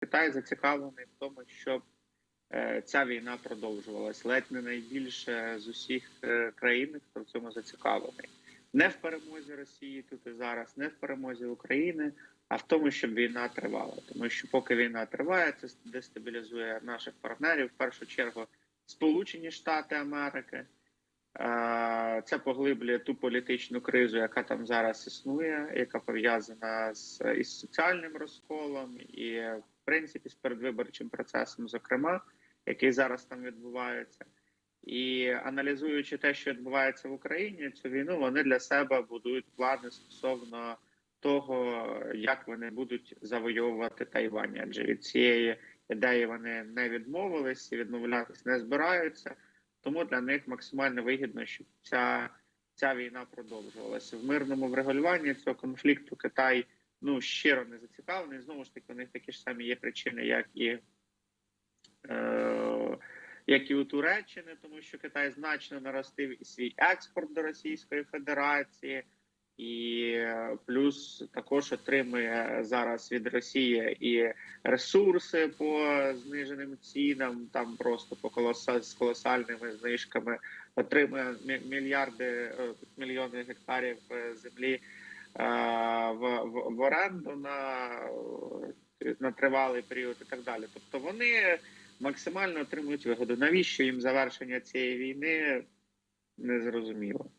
Китай зацікавлений в тому, щоб е, ця війна продовжувалась ледь не найбільше з усіх е, країн, хто в цьому зацікавлений. Не в перемозі Росії тут і зараз, не в перемозі України, а в тому, щоб війна тривала. Тому що поки війна триває, це дестабілізує наших партнерів, в першу чергу Сполучені Штати Америки. Е, Це поглиблює ту політичну кризу, яка там зараз існує, яка пов'язана з із соціальним розколом і, принципі, з передвиборчим процесом, зокрема, який зараз там відбувається. І аналізуючи те, що відбувається в Україні, цю війну вони для себе будують плани стосовно того, як вони будуть завойовувати Тайвань. Адже від цієї ідеї вони не відмовились і відмовлятися не збираються. Тому для них максимально вигідно, щоб ця ця війна продовжувалася в мирному врегулюванні цього конфлікту. Китай ну щиро не зацікавлений. Знову ж таки, у них такі ж самі є причини, як і. Е- як і у Туреччини, тому що Китай значно наростив і свій експорт до Російської Федерації, і е, плюс також отримує зараз від Росії і ресурси по зниженим цінам, там просто по колоса з колосальними знижками отримує мі- мільярди е, мільйони гектарів е, землі в, оренду на, на тривалий період і так далі. Тобто вони максимально отримують вигоду. Навіщо їм завершення цієї війни? Незрозуміло.